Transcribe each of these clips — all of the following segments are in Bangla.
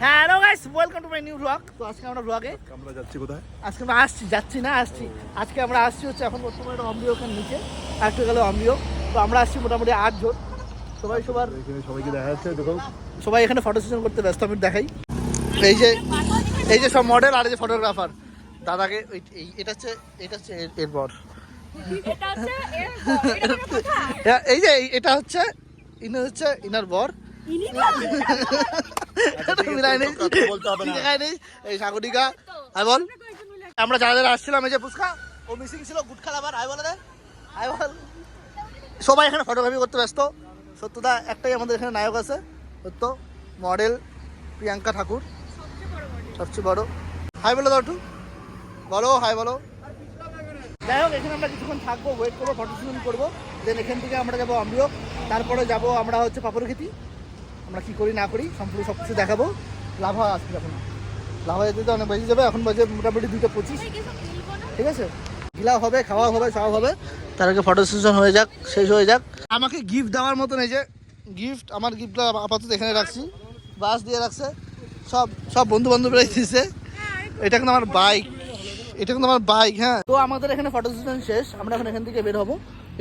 হ্যাঁ hello guys welcome to my new blog তো আজকে আমরা ব্লগে আমরা যাচ্ছি কোথায়? আজকে আমরা আসছি যাচ্ছি না আসছি। আজকে আমরা আসছি হচ্ছে এখন বর্তমানে অম্বিও ওখানে নিচে। একটু গেলে অম্বিও। তো আমরা আসছি মোটামুটি আটজন সবাই সবার এখানে সবাইকে দেখা যাচ্ছে দেখো। সবাই এখানে ফটো সেশন করতে ব্যস্ত আমি দেখাই। এই যে এই যে সব মডেল আর এই যে ফটোগ্রাফার দাদাকে ওই- এই- এটা হচ্ছে এটা হচ্ছে এর- এর বর। এটা হচ্ছে এর বর, এটা কোনো কথা? হ্যাঁ, এই যে এই- এটা হচ্ছে ইনি হচ্ছে ইনার বর। সাগরিকা আই বল আমরা যারা যারা আসছিলাম এই যে পুষ্কা ও মিসিং ছিল গুটখা লাভার আই বলে আই বল সবাই এখানে ফটোগ্রাফি করতে ব্যস্ত সত্যদা একটাই আমাদের এখানে নায়ক আছে সত্য মডেল প্রিয়াঙ্কা ঠাকুর সবচেয়ে বড় হাই বলো দাও একটু বলো হাই বলো যাই হোক এখানে আমরা কিছুক্ষণ থাকব ওয়েট করব ফটো শুটিং করব দেন এখান থেকে আমরা যাব আমিও তারপরে যাব আমরা হচ্ছে পাপড়খেতি আমরা কি করি, না করি, সম্পূর্ণ সব কিছু দেখাবো। লাভা আসছে এখন লাভা যেতে অনেক বেজে যাবে, এখন বাজে মোটামুটি দুটো পঁচিশ। ঠিক আছে? গিলা হবে, খাওয়া হবে সব হবে। তার আগে ফটো সেশন হয়ে যাক, শেষ হয়ে যাক। আমাকে গিফট দেওয়ার মতন এই যে গিফট আমার গিফটটা আপাতত এখানে রাখছি। বাস দিয়ে রাখছে। সব সব বন্ধু বান্ধবরা দিচ্ছে এটা কিন্তু আমার বাইক এটা কিন্তু আমার বাইক হ্যাঁ। তো আমাদের এখানে ফটো সেশন শেষ। আমরা এখন এখান থেকে বের হব।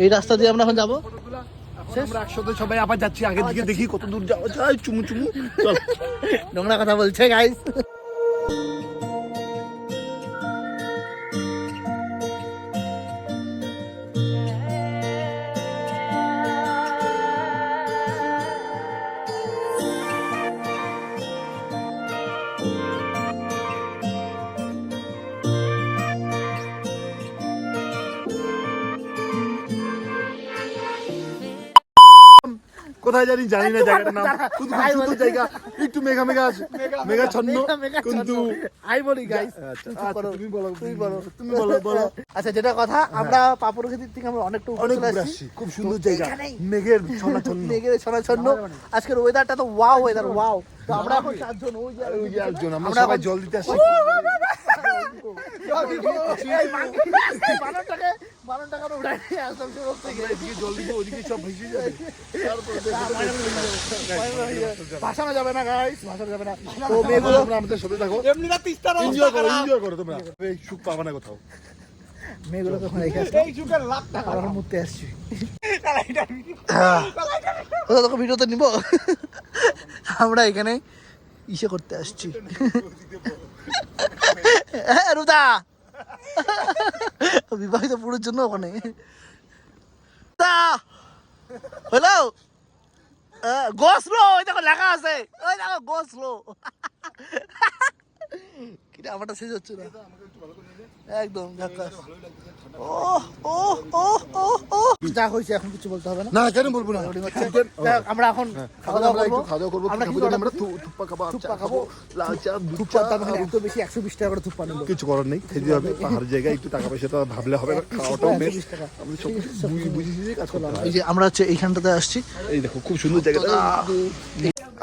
এই রাস্তা দিয়ে আমরা এখন যাব। আমরা একসাথে সবাই আবার যাচ্ছি আগের দিকে দেখি কত দূর যাওয়া যায় চুমু চুমু। নোংরা কথা বলছে গাইস কোথায় জানি জানি না জায়গাটার নাম দাঁড়া, খুব সুন্দর জায়গা একটু মেঘা মেঘা আছে মেঘা ছন্ন কিন্তু আই বলি গাইস আচ্ছা, আচ্ছা, তুমি বলো তুমি বলো তুমি বলো বলো আচ্ছা যেটা কথা আমরা পাপড় খেতির থেকে আমরা অনেকটা উপরে চলে আসছি খুব সুন্দর জায়গা মেঘের ছনা ছন্ন মেঘের ছন্ন আজকের ওয়েদারটা তো ওয়াও ওয়েদার ওয়াও তো আমরা এখন চারজন ওই যে একজন আমরা সবাই জল দিতে আসছি এই মাঙ্কি, এই বানর টাকা উঠাই নিয়ে আসলাম সুরত থেকে এদিকে জল ওদিকে সব ভেসে যাবে। ভাসানো যাবে। না গাইস ভাসানো যাবে না। তো তো মেয়েগুলো তোমরা আমাদের সাথে থাকো। এমনি না তিস্তারা এনজয় করো এনজয় করো তোমরা। এই সুখ পাবা না কোথাও। মেয়েগুলো কখন রেখে আসলাম এই যুগের লাখ টাকা আর মুহূর্তে আসছি। ওটা তোকে ভিডিওতে নিব। আমরা এখানে ইসে করতে আসছি। হ্যাঁ, রুদা। বিবাহিত পুরুষ জন্য ওখানে। তা হ্যালো? গোসলো ওই দেখো লেখা আছে। ওই দেখো গোসলো। আমারটা শেষ হচ্ছে না। একদম ঝাক্কাস ও ও ও ও ও। যা হয়েছে এখন কিছু বলতে হবে না? না কেন বলব না? Recording হচ্ছে। যাই হোক, আমরা এখন খাওয়া দাওয়া করব। খাওয়া দাওয়া করব আমরা আমরা আমরা থুপ্পা খাব থুপ্পা খাব। লাল চা থুপ্পা চা। তার বেশি একশো বিশ টাকা করে থুপ্পা নিল। কিছু করার নেই খেতে হবে পাহাড় জায়গায় একটু টাকা পয়সা তো ভাবলে হবে না খাওয়াটাও বেশ 120 টাকা। আমরা সব বুঝেছি যে কাজ করতে এই যে আমরা হচ্ছে এইখানটাতে আসছি। এই দেখো খুব সুন্দর জায়গাটা।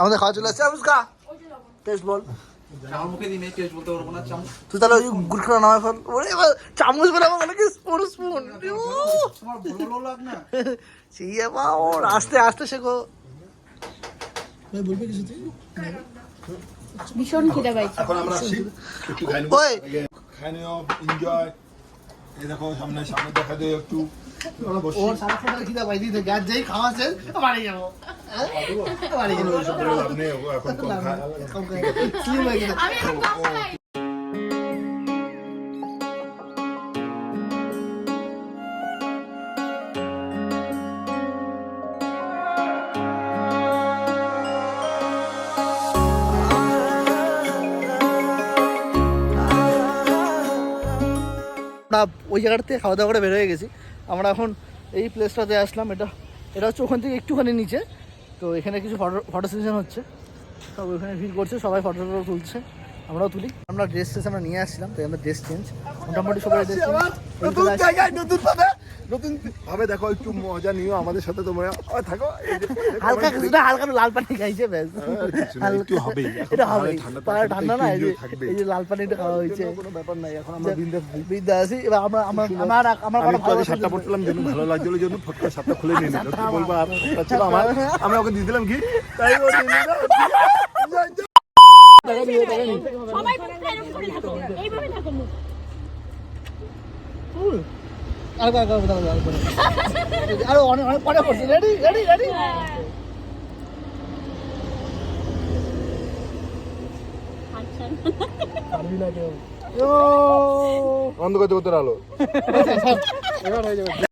আমাদের খাওয়া চলে আসছে আমুসকা টেস্ট বল। আমার মুখে দিনে টেস্ট বলতে পারব না চামচ। তুই তাহলে ওই গুড়খানা নামায় ফেল। ওরে চামচ বেরো কি স্পুন স্পুন তোমার ভালো লাগ না? সেই এবার ওর আস্তে আস্তে শেখো। বলবে কিছু তুই? ভীষণ খিদে পাইছে। এখন আমরা আসছি। একটু খাই নেব। খাই নেওয়া এনজয় এই দেখো সামনে সামনে দেখা যায় একটু। ওর সারা খিদা পাই দিতে গ্যাস যেই বাড়ি যাব? বাড়ি যাব। স্লিম হয়ে গেছে। ওই জায়গাটাতে খাওয়া দাওয়া করে বের হয়ে গেছি। আমরা এখন এই প্লেসটাতে আসলাম। এটা এটা হচ্ছে ওখান থেকে একটুখানি নিচে। তো এখানে কিছু ফটো ফটো সেশন হচ্ছে। সব ওখানে ভিড় করছে, সবাই ফটো টটো তুলছে। আমরাও তুলি। আমরা ড্রেস ট্রেস আমরা নিয়ে আসছিলাম তাই আমরা ড্রেস চেঞ্জ মোটামুটি সবাই ড্রেস নতুন জায়গায় নতুন ভাবে দেখো একটু মজা নিও আমাদের সাথে তোমরা থাকো এই যে- হালকা হালকা লাল পানি খাইছে ব্যাস। কিছু না, একটু হবেই। এখন এটা হবে ঠান্ডা পাহাড়ে ঠান্ডা না এই যে লাল পানিটা খাওয়া হয়েছে। কোনো ব্যাপার নাই এখন আমরা বিন্দাস বিদ্যা আছি এবার আমরা আমার আমার আমার আমি কোনো তো আগে ভালোবাসা জন্য ভালো লাগছিল জন্য ফট করে শার্টটা খুলে নিয়ে নিল। কি বলব আর ছিল আমার। আমি ওকে দিয়ে দিলাম কি? তাই ও নিয়ে নিল। সবাই এইভাবে থাকো মুখ। আর আর আর দাও দাও আরও অনেক অনেক পরে করছি। রেডি রেডি রেডি আচ্ছা। অন্ধকার জগতের আলো। এবার হয়ে যাবে।